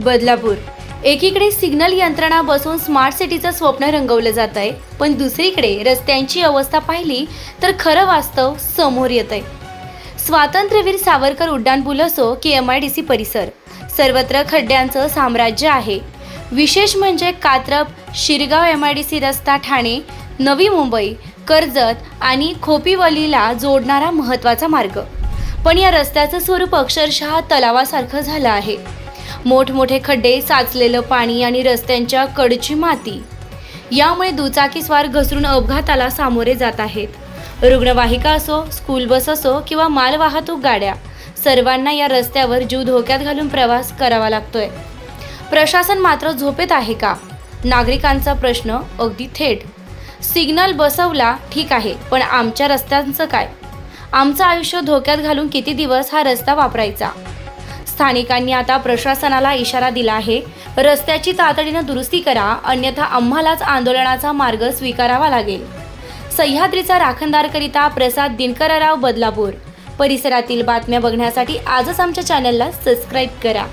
बदलापूर. एकीकडे सिग्नल यंत्रणा बसवून स्मार्ट सिटीचं स्वप्न रंगवलं जात आहे पण दुसरीकडे रस्त्यांची अवस्था पाहिली तर खरं वास्तव समोर येत आहे. स्वातंत्र्यवीर सावरकर उड्डाणपूल असो की एम आय डी सी परिसर सर्वत्र खड्ड्यांचं साम्राज्य आहे. विशेष म्हणजे Katrap Shirgaon M I D C रस्ता ठाणे नवी मुंबई कर्जत आणि खोपिवलीला जोडणारा महत्त्वाचा मार्ग. पण या रस्त्याचं स्वरूप अक्षरशः तलावासारखं झालं आहे. मोठमोठे खड्डे साचलेलं पाणी आणि रस्त्यांच्या कडची माती. यामुळे दुचाकीस्वार घसरून अपघाताला सामोरे जात आहेत. रुग्णवाहिका असो स्कूल बस असो किंवा मालवाहतूक गाड्या सर्वांना या रस्त्यावर जीव धोक्यात घालून प्रवास करावा लागतोय. प्रशासन मात्र झोपेत आहे का? नागरिकांचा प्रश्न अगदी थेट. सिग्नल बसवला ठीक आहे पण आमच्या रस्त्यांचं काय? आमचं आयुष्य धोक्यात घालून किती दिवस हा रस्ता वापरायचा? स्थानिकांनी आता प्रशासनाला इशारा दिला आहे. रस्त्याची तातडीनं दुरुस्ती करा अन्यथा आम्हालाच आंदोलनाचा मार्ग स्वीकारावा लागेल. सह्याद्रीचा राखणदारकरिता प्रसाद दिनकरराव बदलापूर. परिसरातील बातम्या बघण्यासाठी आजच आमच्या चॅनलला सबस्क्राईब करा.